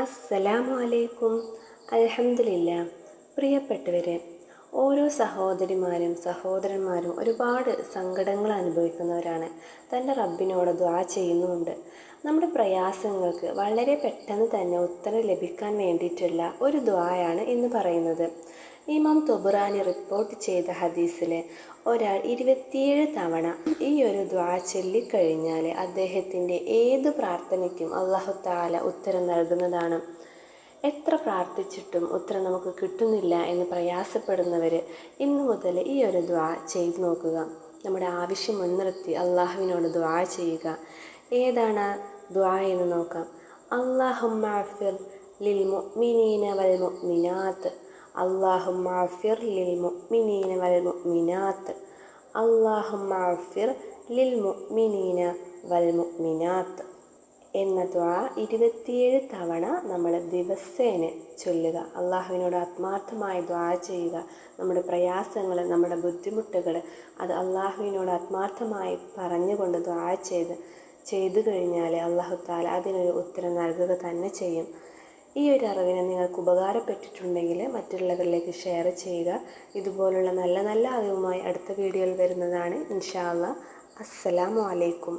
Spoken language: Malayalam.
അസ്സലാമു അലൈക്കും അലഹമില്ല പ്രിയപ്പെട്ടവരെ ഓരോ സഹോദരിമാരും സഹോദരന്മാരും ഒരുപാട് സങ്കടങ്ങൾ അനുഭവിക്കുന്നവരാണ്. തന്റെ റബ്ബിനോട് ദ്വാ ചെയ്യുന്നുമുണ്ട്. നമ്മുടെ പ്രയാസങ്ങൾക്ക് വളരെ പെട്ടെന്ന് തന്നെ ഉത്തരം ലഭിക്കാൻ വേണ്ടിയിട്ടുള്ള ഒരു ദ്വായാണ് എന്ന് പറയുന്നത്. ഇമാം തൊബുറാനി റിപ്പോർട്ട് ചെയ്ത ഹദീസിൽ ഒരാൾ ഇരുപത്തിയേഴ് തവണ ഈ ഒരു ദ്വാ ചൊല്ലിക്കഴിഞ്ഞാൽ അദ്ദേഹത്തിന്റെ ഏത് പ്രാർത്ഥനയ്ക്കും അള്ളാഹു താല ഉത്തരം നൽകുന്നതാണ്. എത്ര പ്രാർത്ഥിച്ചിട്ടും ഉത്തരം നമുക്ക് കിട്ടുന്നില്ല എന്ന് പ്രയാസപ്പെടുന്നവർ ഇന്നു മുതൽ ഈ ഒരു ദ്വാ ചെയ്തു നോക്കുക. നമ്മുടെ ആവശ്യം മുൻനിർത്തി അള്ളാഹുവിനോട് ദ്വാ ചെയ്യുക. ഏതാണ് ദ്വാ എന്ന് നോക്കാം. അള്ളാഹുമാഫിർ ലിൽ മുഅ്മിനീന വൽ മുഅ്മിനാത്ത്. അള്ളാഹുമാഫിർ ലിൽ മുഅ്മിനീന വൽ മുഅ്മിനാത്ത്. അള്ളാഹുമാഫിർ ലിൽ മുഅ്മിനീന വൽ മുഅ്മിനാത്ത്. എന്ന ദ്വാ ഇരുപത്തിയേഴ് തവണ നമ്മൾ ദിവസേന ചൊല്ലുക. അള്ളാഹുവിനോട് ആത്മാർത്ഥമായി ദ്വാ ചെയ്യുക. നമ്മുടെ പ്രയാസങ്ങൾ നമ്മുടെ ബുദ്ധിമുട്ടുകൾ അത് അള്ളാഹുവിനോട് ആത്മാർത്ഥമായി പറഞ്ഞുകൊണ്ട് ദ്വാ ചെയ്ത് ചെയ്തു കഴിഞ്ഞാൽ അള്ളാഹു താല അതിനൊരു ഉത്തരം നൽകുക തന്നെ ചെയ്യും. ഈ ഒരു അറിവിനെ നിങ്ങൾക്ക് ഉപകാരപ്പെട്ടിട്ടുണ്ടെങ്കിൽ മറ്റുള്ളവരിലേക്ക് ഷെയർ ചെയ്യുക. ഇതുപോലുള്ള നല്ല നല്ല അറിവുമായി അടുത്ത വീഡിയോയിൽ വരുന്നതാണ്. ഇൻഷാല്ല അസ്സലാമു അലൈക്കും.